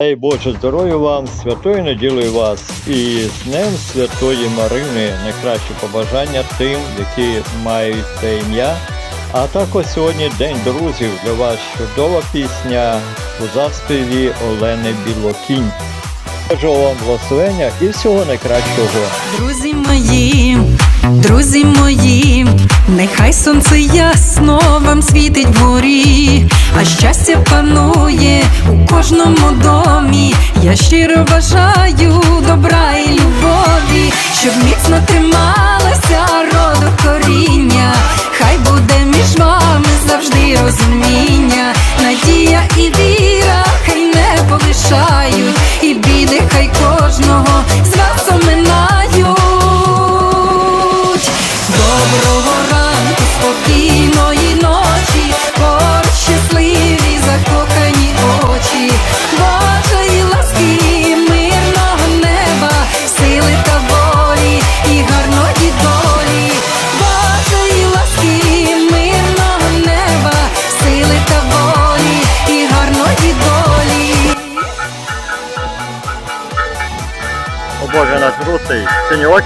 Дай Боже здоров'я вам, святою неділею вас і з Днем Святої Марини найкращі побажання тим, які мають це ім'я. А також сьогодні День друзів для вас чудова пісня у заспіві Олени Білокінь. Бажаю вам благословення і всього найкращого. Друзі мої, друзі мої, нехай сонце ясно вам світить вгорі, а щастя панує у кожному домі. Я щиро бажаю добра і любові, щоб міцно трималося роду коріння. Хай буде між вами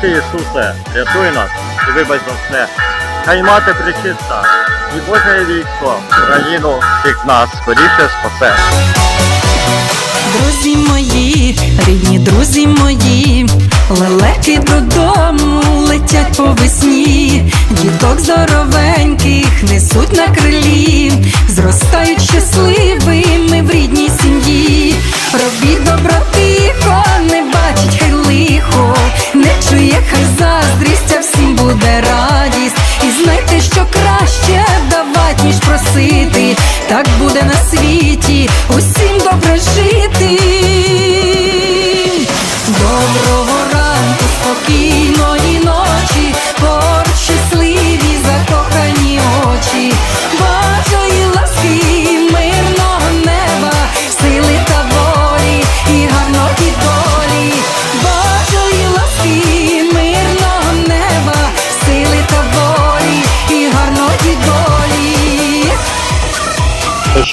сині Ісусе, рятуй нас і вибач за все. Хай мати причиста, і Боже військо, Україну всіх нас скоріше спасе. Друзі мої, рідні друзі мої, лелеки додому летять по весні, діток здоровеньких несуть на крилі, зростають щасливими в рідній сім'ї. Робіть добро тихо, не бачить не чує хай заздрість, а всім буде радість. І знайте, що краще давать, ніж просити. Так буде на світі, усім добре жити.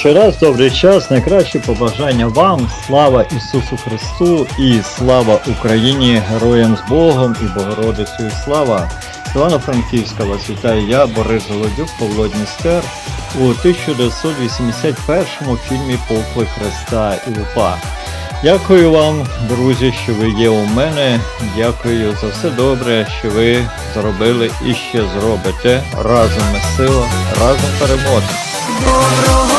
Ще раз добрий час, найкращі побажання вам, слава Ісусу Христу і слава Україні, героям з Богом і Богородицею слава. Івано-Франківська вас вітаю я, Борис Голодюк, Павло Дністер у 1981 фільмі Поклик Христа і Лупа. Дякую вам, друзі, що ви є у мене. Дякую за все добре, що ви зробили і ще зробите. Разом ми сила, разом переможемо.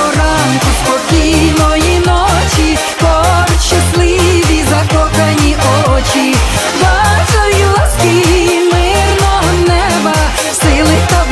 Ранку, спокійної ночі, поруч щасливі закохані очі, Божої ласки, мирного неба, сили та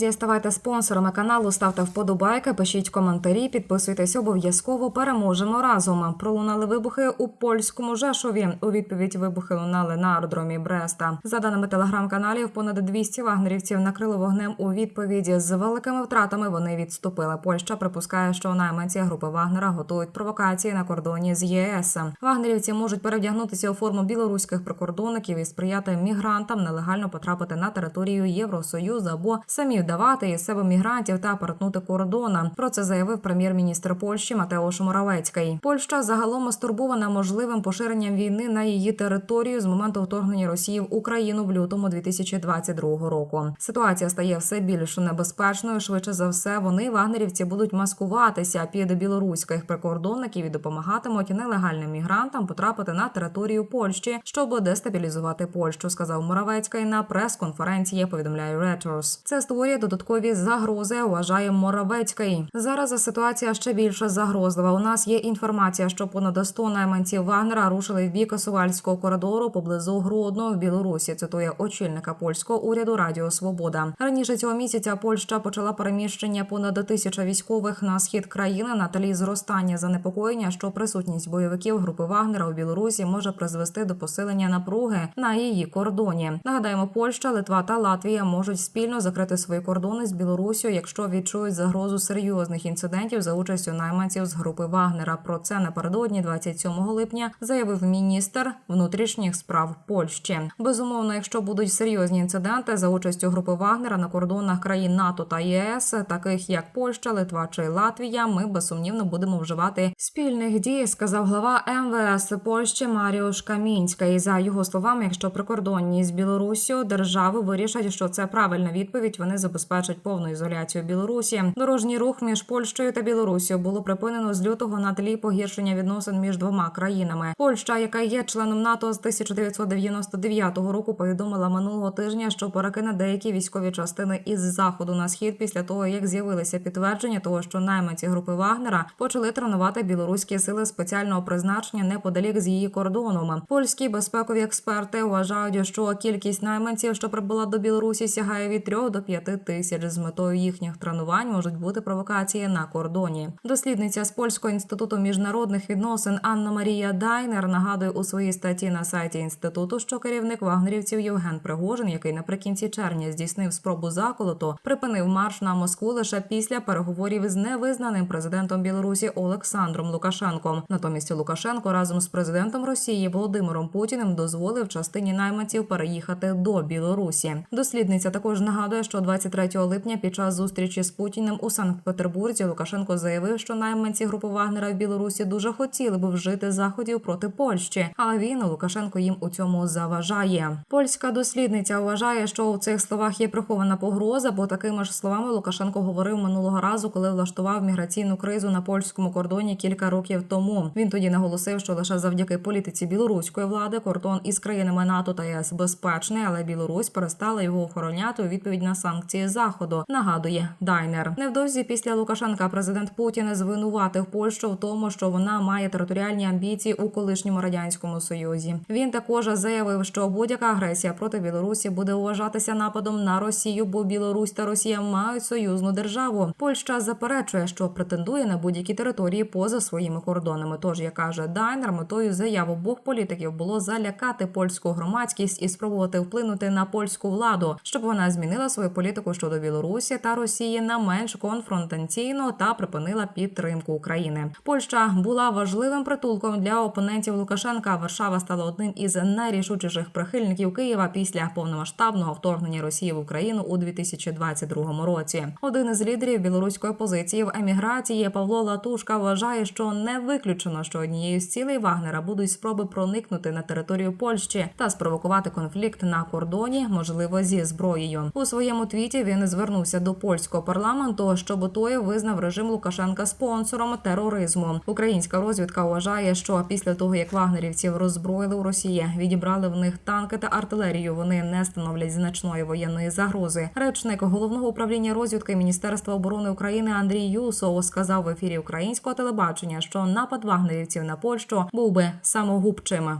Друзі, ставайте спонсорами каналу, ставте вподобайки, пишіть коментарі, підписуйтесь обов'язково. Переможемо разом. Пролунали вибухи у польському Жешові. У відповідь вибухи лунали на аеродромі Бреста. За даними телеграм-каналів, понад 200 вагнерівців накрили вогнем у відповіді. З великими втратами вони відступили. Польща припускає, що найманці групи Вагнера готують провокації на кордоні з ЄС. Вагнерівці можуть перевдягнутися у форму білоруських прикордонників і сприяти мігрантам нелегально потрапити на територію Євросоюзу або самі вдавати із себе мігрантів та перетнути кордон. Про це заявив прем'єр-міністр Польщі Матеуш Моравецький. Польща загалом стурбована можливим поширенням війни на її територію з моменту вторгнення Росії в Україну в лютому 2022 року. Ситуація стає все більш небезпечною. Швидше за все, вони вагнерівці будуть маскуватися під білоруських прикордонників і допомагатимуть нелегальним мігрантам потрапити на територію Польщі, щоб дестабілізувати Польщу, сказав Моравецький на прес-конференції. Повідомляє Reuters. Це створює додаткові загрози. Вважає Моравецький. Зараз ситуація ще більше загрозлива. У нас є інформація, що понад 100 найманців Вагнера рушили в бік Сувальського коридору поблизу Гродно в Білорусі. Цитує очільника польського уряду Радіо Свобода. Раніше цього місяця Польща почала переміщення понад тисяча військових на схід країни на тлі зростання занепокоєння, що присутність бойовиків групи Вагнера у Білорусі може призвести до посилення напруги на її кордоні. Нагадаємо, Польща, Литва та Латвія можуть спільно закрити свої кордони з Білорусію, якщо відчують загрозу серйозних інцидентів за участю найманців з групи Вагнера. Про це напередодні 27 липня заявив міністр внутрішніх справ Польщі. Безумовно, якщо будуть серйозні інциденти за участю групи Вагнера на кордонах країн НАТО та ЄС, таких як Польща, Литва чи Латвія, ми безсумнівно будемо вживати спільних дій, сказав глава МВС Польщі Маріуш Камінська. І за його словами, якщо прикордонні з Білоруссю держави вирішать, що це правильна відповідь, вони забезпечать повну ізоляцію Білорусі. Дорожній рух між Польщею та Білорусію було припинено з лютого на тлі погіршення відносин між двома країнами. Польща, яка є членом НАТО з 1999 року, повідомила минулого тижня, що перекине деякі військові частини із заходу на схід після того, як з'явилися підтвердження того, що найманці групи Вагнера почали тренувати білоруські сили спеціального призначення неподалік з її кордоном. Польські безпекові експерти вважають, що кількість найманців, що прибула до Білорусі, сягає від 3 до 5 тисяч. З метою їхніх тренувань можуть бути провокації на кордоні. Дослідниця з польського інституту міжнародних відносин Анна Марія Дайнер нагадує у своїй статті на сайті інституту, що керівник вагнерівців Євген Пригожин, який наприкінці червня здійснив спробу заколоту, припинив марш на Москву лише після переговорів з невизнаним президентом Білорусі Олександром Лукашенком. Натомість Лукашенко разом з президентом Росії Володимиром Путіним дозволив частині найманців переїхати до Білорусі. Дослідниця також нагадує, що 23 липня під час зустрічі з Путіним у Санкт-Петербурзі Лукашенко заявив, що найманці групи Вагнера в Білорусі дуже хотіли б вжити заходів проти Польщі, але він Лукашенко їм у цьому заважає. Польська дослідниця вважає, що у цих словах є прихована погроза, бо такими ж словами Лукашенко говорив минулого разу, коли влаштував міграційну кризу на польському кордоні кілька років тому. Він тоді наголосив, що лише завдяки політиці білоруської влади кордон із країнами НАТО та ЄС безпечний, але Білорусь перестала його охороняти у відповідь на санкції заходу. Нагадує Дайнер. Невдовзі після Лукашенка президент Путін звинуватив Польщу в тому, що вона має територіальні амбіції у колишньому радянському союзі. Він також заявив, що будь-яка агресія проти Білорусі буде вважатися нападом на Росію, бо Білорусь та Росія мають союзну державу. Польща заперечує, що претендує на будь-які території поза своїми кордонами. Тож, як каже Дайнер, метою заяв обох політиків було залякати польську громадськість і спробувати вплинути на польську владу, щоб вона змінила свою політику щодо Білорусі та Росії на менш конфронтаційну та припинила підтримку України. Польща була важливим притулком для опонентів Лукашенка. Варшава стала одним із найрішучіших прихильників Києва після повномасштабного вторгнення Росії в Україну у 2022 році. Один із лідерів білоруської позиції в еміграції Павло Латушка вважає, що не виключено, що однією з цілей Вагнера будуть спроби проникнути на територію Польщі та спровокувати конфлікт на кордоні, можливо, зі зброєю. У своєму твіті він звернувся до польського парламенту, щоб той визнав режим Лукашенка спонсором тероризму. Українська розвідка вважає, що після того як вагнерівців роззброїли у Росії, відібрали в них танки та артилерію. Вони не становлять значної воєнної загрози. Речник головного управління розвідки Міністерства оборони України Андрій Юсов сказав в ефірі українського телебачення, що напад вагнерівців на Польщу був би самогубчим.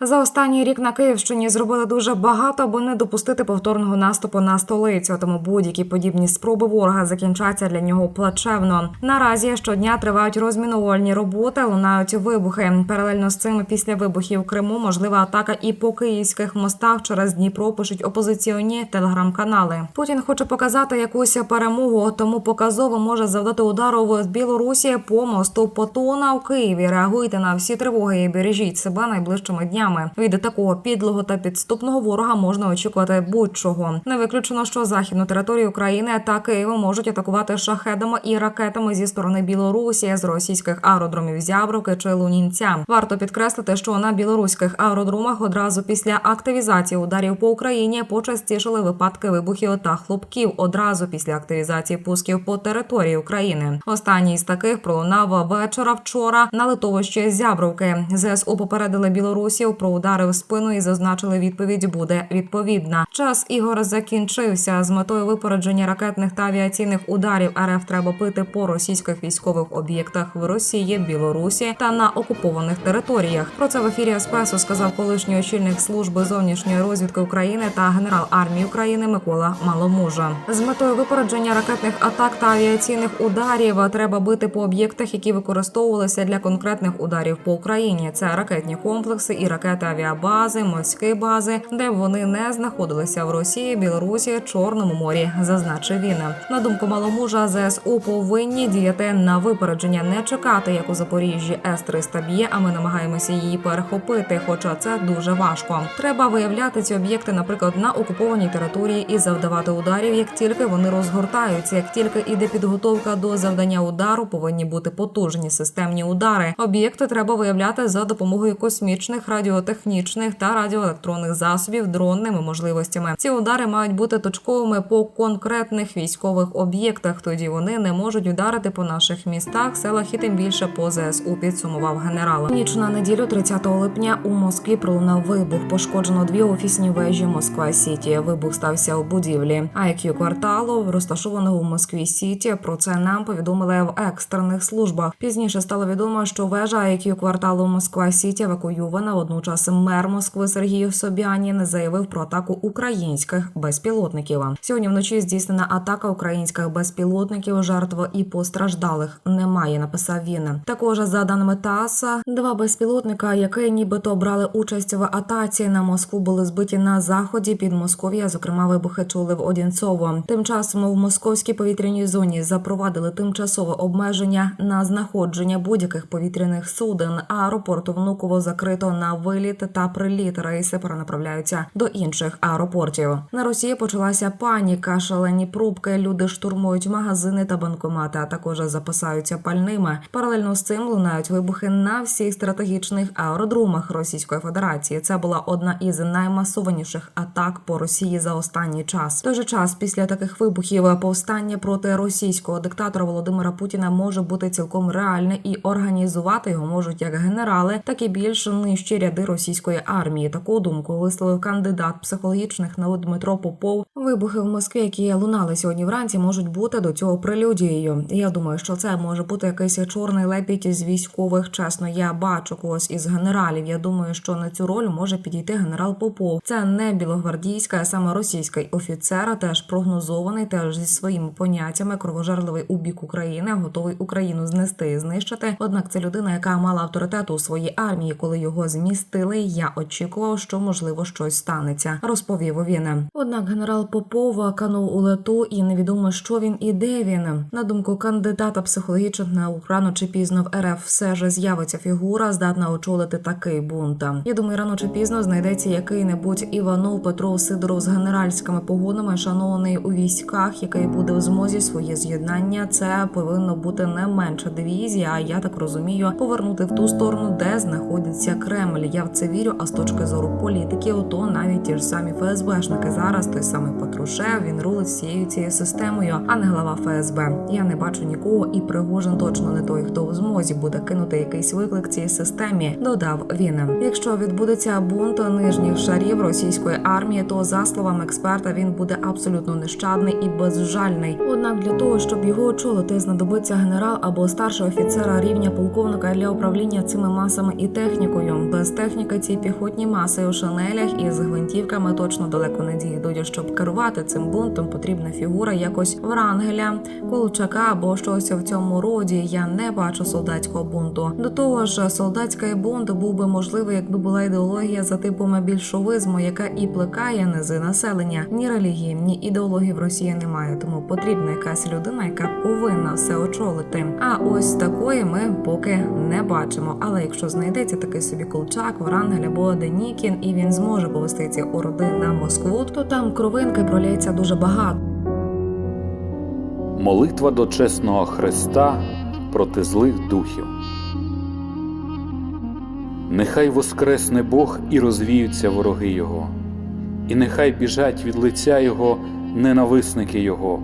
За останній рік на Київщині зробили дуже багато, аби не допустити повторного наступу на столицю. Тому будь-які подібні спроби ворога закінчаться для нього плачевно. Наразі щодня тривають розмінувальні роботи, лунають вибухи. Паралельно з цим після вибухів в Криму можлива атака і по київських мостах через Дніпро пишуть опозиційні телеграм-канали. Путін хоче показати якусь перемогу, тому показово може завдати удару в Білорусі по мосту Потона у Києві. Реагуйте на всі тривоги і бережіть себе найближчими днями. Від такого підлого та підступного ворога можна очікувати будь-чого. Не виключено, що західну територію України та Києва можуть атакувати шахедами і ракетами зі сторони Білорусі з російських аеродромів Зябровки чи Лунінця. Варто підкреслити, що на білоруських аеродромах одразу після активізації ударів по Україні почастішили випадки вибухів та хлопків одразу після активізації пусків по території України. Останній з таких пролунав вечора вчора на литовищі Зябровки. ЗСУ попередили білорусів про удари в спину і зазначили, відповідь буде відповідна. Час ігор закінчився з метою випередження ракетних та авіаційних ударів. РФ треба пити по російських військових об'єктах в Росії, Білорусі та на окупованих територіях. Про це в ефірі Еспресо сказав колишній очільник служби зовнішньої розвідки України та генерал армії України Микола Маломужа. З метою випередження ракетних атак та авіаційних ударів треба бити по об'єктах, які використовувалися для конкретних ударів по Україні. Це ракетні комплекси і ракетні ракети авіабази, морські бази, де б вони не знаходилися в Росії, Білорусі, Чорному морі, зазначив він. На думку маломужа, ЗСУ повинні діяти на випередження, не чекати, як у Запоріжжі С-300 б'є, а ми намагаємося її перехопити. Хоча це дуже важко. Треба виявляти ці об'єкти, наприклад, на окупованій території і завдавати ударів, як тільки вони розгортаються, як тільки іде підготовка до завдання удару, повинні бути потужні системні удари. Об'єкти треба виявляти за допомогою космічних, радіотехнічних та радіоелектронних засобів, дронними можливостями. Ці удари мають бути точковими по конкретних військових об'єктах. Тоді вони не можуть ударити по наших містах, селах і тим більше по ЗСУ. Підсумував генерал. Ніч на неділю, 30 липня, у Москві пролунав вибух. Пошкоджено дві офісні вежі Москва Сіті. Вибух стався у будівлі IQ кварталу, розташованого у Москві Сіті. Про це нам повідомили в екстрених службах. Пізніше стало відомо, що вежа IQ кварталу Москва Сіті евакуйована. Водночас мер Москви Сергій Собянін заявив про атаку українських безпілотників. Сьогодні вночі здійснена атака українських безпілотників. Жертв і постраждалих немає. Написав він. Також за даними ТАСС, два безпілотника, які нібито брали участь в атаці на Москву, були збиті на заході під Москов'я. Зокрема, вибухи чули в Одінцово. Тим часом в московській повітряній зоні запровадили тимчасове обмеження на знаходження будь-яких повітряних суден. А аеропорту Внуково закрито на виліт та приліт. Рейси перенаправляються до інших аеропортів. На Росії почалася паніка, шалені пробки. Люди штурмують магазини та банкомати, а також запасаються пальними. Паралельно з цим лунають вибухи на всіх стратегічних аеродромах Російської Федерації. Це була одна із наймасованіших атак по Росії за останній час. В той же час після таких вибухів повстання проти російського диктатора Володимира Путіна може бути цілком реальне і організувати його можуть як генерали, так і більш нижчі ряди російської армії. Таку думку висловив кандидат психологічних наук Дмитро Попов. Вибухи в Москві, які лунали сьогодні вранці, можуть бути до цього прелюдією. Я думаю, що це може бути якийсь чорний лепіть з військових. Чесно, я бачу когось із генералів. Я думаю, що на цю роль може підійти генерал Попов. Це не білогвардійська, а саме російський офіцер, теж прогнозований, теж зі своїми поняттями, кровожерливий у бік України, готовий Україну знести і знищити. Однак це людина, яка мала авторитет у своїй армії, коли його змістили. Я очікував, що можливо щось станеться. Розповів він. Однак генерал Попов канув у лету, і невідомо, що він і де він. На думку кандидата психологічних наук, рано чи пізно в РФ все ж з'явиться фігура, здатна очолити такий бунт. Я думаю, рано чи пізно знайдеться який-небудь Іванов Петров Сидоров з генеральськими погонами, шанований у військах, який буде в змозі своє з'єднання. Це повинно бути не менша дивізія. А я так розумію, повернути в ту сторону, де знаходиться Кремль. Я в це вірю. А з точки зору політиків, то навіть ті ж самі ФСБшники зараз той самий Патрушев він рулить всією цією системою, а не глава ФСБ. Я не бачу нікого, і Пригожин точно не той, хто в змозі буде кинути якийсь виклик цій системі. Додав він. Якщо відбудеться бунт нижніх шарів російської армії, то за словами експерта він буде абсолютно нещадний і безжальний. Однак для того, щоб його очолити, знадобиться генерал або старший офіцера рівня полковника для управління цими масами і технікою. Без техніки ці піхотні маси у шанелях із гвинтівками точно далеко не дійдуть. Щоб керувати цим бунтом, потрібна фігура якось Врангеля, Колчака або щось в цьому роді. Я не бачу солдатського бунту. До того ж, солдатський бунт був би можливий, якби була ідеологія за типом більшовизму, яка і плекає низи населення. Ні релігії, ні ідеології в Росії немає. Тому потрібна якась людина, яка повинна все очолити. А ось такої ми поки не бачимо. Але якщо знайдеться такий собі Колчак, Врангель або Денікін, і він зможе повести ці орди на Москву, то там кровинки пролється дуже багато. Молитва до чесного Христа проти злих духів. Нехай воскресне Бог і розвіються вороги Його, і нехай біжать від лиця Його ненависники Його.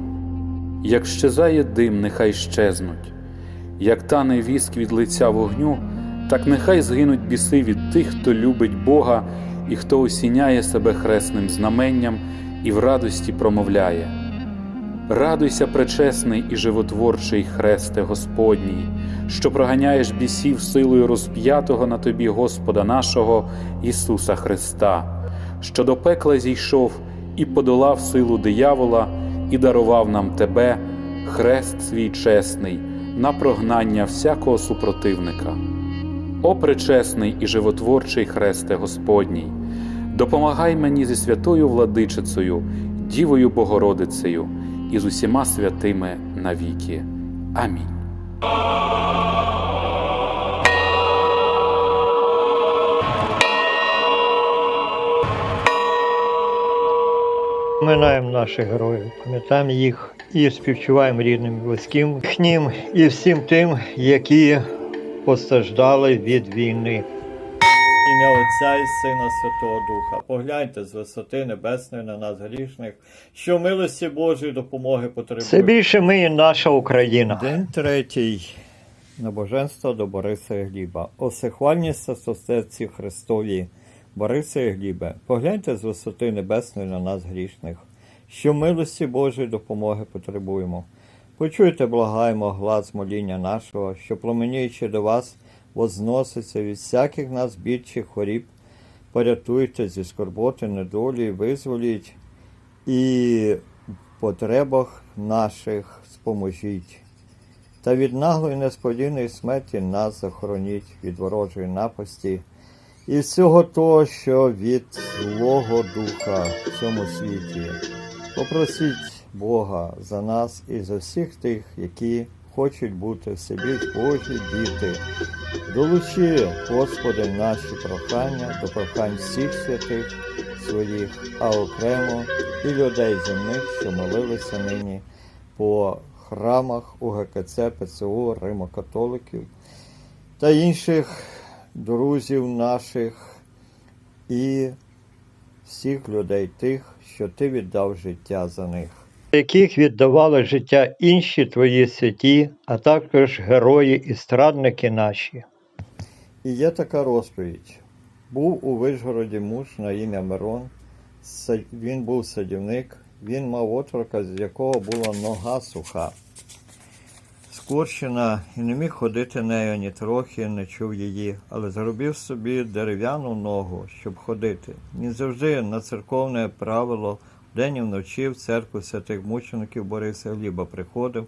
Як щезає дим, нехай щезнуть, як тане віск від лиця вогню, так нехай згинуть біси від тих, хто любить Бога і хто осіняє себе хресним знаменням і в радості промовляє. Радуйся, пречесний і животворчий хресте Господній, що проганяєш бісів силою розп'ятого на тобі Господа нашого Ісуса Христа, що до пекла зійшов і подолав силу диявола, і дарував нам тебе, хрест свій чесний, на прогнання всякого супротивника. О пречесний і животворчий хресте Господній, допомагай мені зі святою владичицею, Дівою Богородицею і з усіма святими навіки. Амінь. Минаємо наших героїв, пам'ятаємо їх і співчуваємо рідним, близьким їхнім і всім тим, які постраждали від війни. Ім'я Отця і Сина Святого Духа. Погляньте з висоти небесної на нас грішних, що милості Божої допомоги потребує. Це більше ми і наша Україна. День третій. Набоженство до Бориса і Гліба. Осихвальність состерці Христові. Борисе і Глібе, погляньте з висоти небесної на нас грішних, що милості Божої допомоги потребуємо. Почуйте, благаємо, глас моління нашого, що пламеніючи до вас, возноситься від всяких нас бід чи хворіб, порятуйте зі скорботи, недолі, визволіть і в потребах наших споможіть. Та від наглої несподіваної смерті нас захороніть від ворожої напасті і всього того, що від Злого Духа в цьому світі. Попросіть Бога за нас і за всіх тих, які хочуть бути в собі Божі діти. Долучи, Господи, наші прохання до прохань всіх святих своїх, а окремо і людей земних, що молилися нині по храмах УГКЦ, ПЦУ, Римокатоликів та інших друзів наших і всіх людей тих, що ти віддав життя за них. Яких віддавали життя інші твої святі, а також герої і страдники наші. І є така розповідь. Був у Вишгороді муж на ім'я Мирон. Він був садівник, він мав отрока, з якого була нога суха скорчена і не міг ходити нею ні трохи, не чув її, але зробив собі дерев'яну ногу, щоб ходити. Він завжди на церковне правило вдень і вночі в церкву святих мучеників Бориса Гліба приходив,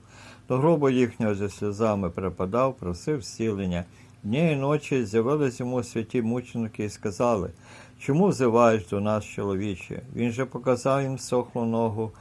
до гробу їхнього зі сльозами припадав, просив зцілення. Дні і ночі з'явились йому святі мученики і сказали, чому взиваєш до нас, чоловіче? Він же показав їм сохлу ногу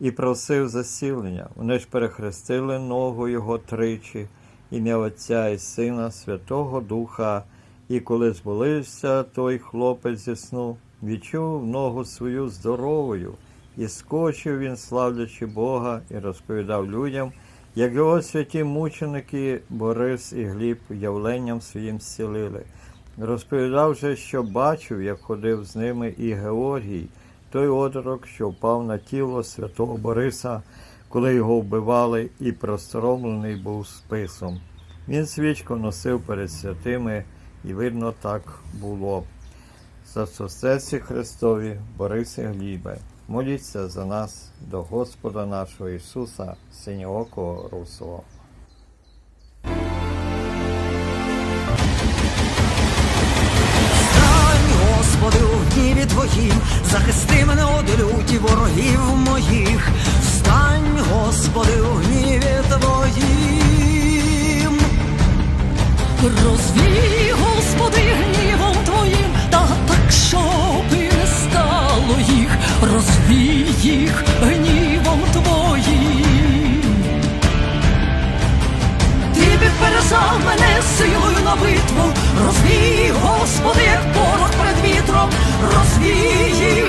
і просив засілення. Вони ж перехрестили ногу його тричі, ім'я Отця і Сина, Святого Духа. І коли зболився той хлопець зі сну, відчув ногу свою здоровою, і скочив він, славлячи Бога, і розповідав людям, як його святі мученики Борис і Гліб явленням своїм зцілили. Розповідав же, що бачив, як ходив з ними і Георгій, той одрок, що впав на тіло святого Бориса, коли його вбивали, і простромлений був списом. Він свічку носив перед святими, і видно, так було. За Христові, Борисе Глібе, моліться за нас до Господа нашого Ісуса, Синьоокого Русого. Стань, Господи, у гніві Твоїм, захисти мене од люті ворогів моїх. Встань, Господи, у гніві Твоїм. Розвій, Господи, гнівом їх. Розвій їх гнівом Твоїм. Ти підперезав мене силою на битву, розвій, Господи, як порох перед вітром, розвій їх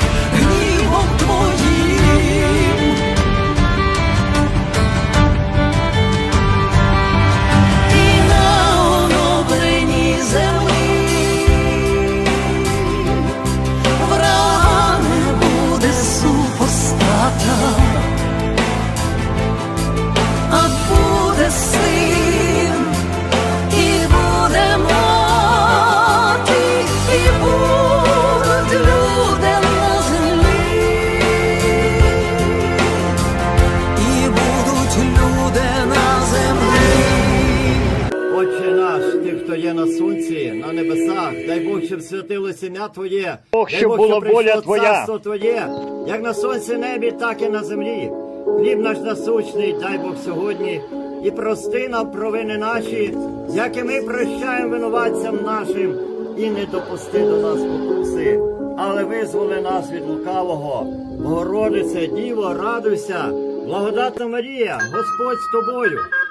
щоб святилось ім'я Твоє, Бог, щоб була воля Твоя. царство Твоє, як на сонці небі, так і на землі. Хліб наш насущний, дай Бог сьогодні, і прости нам провини наші, як і ми прощаємо винуватцям нашим, і не допусти до нас покуси, але визволи нас від лукавого. Богородице, Діво, радуйся, благодатна Марія, Господь з тобою,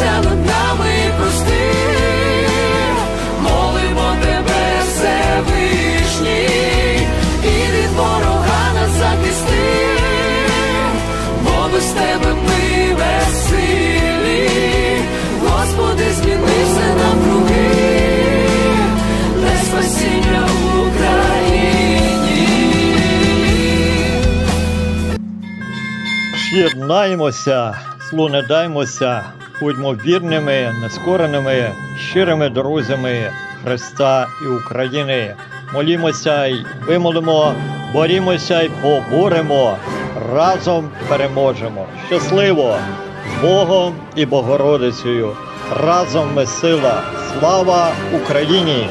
змилуйся над нами, прости, молимо тебе, Всевишній, і від ворога нас захисти, бо без тебе ми безсилі, Господи, зміни все навкруги. Для спасіння Україні. З'єднаємося, злу не даймося, будьмо вірними, нескореними, щирими друзями Христа і України. Молімося й вимолимо, борімося й поборемо, разом переможемо. Щасливо! Богом і Богородицею! Разом ми сила! Слава Україні!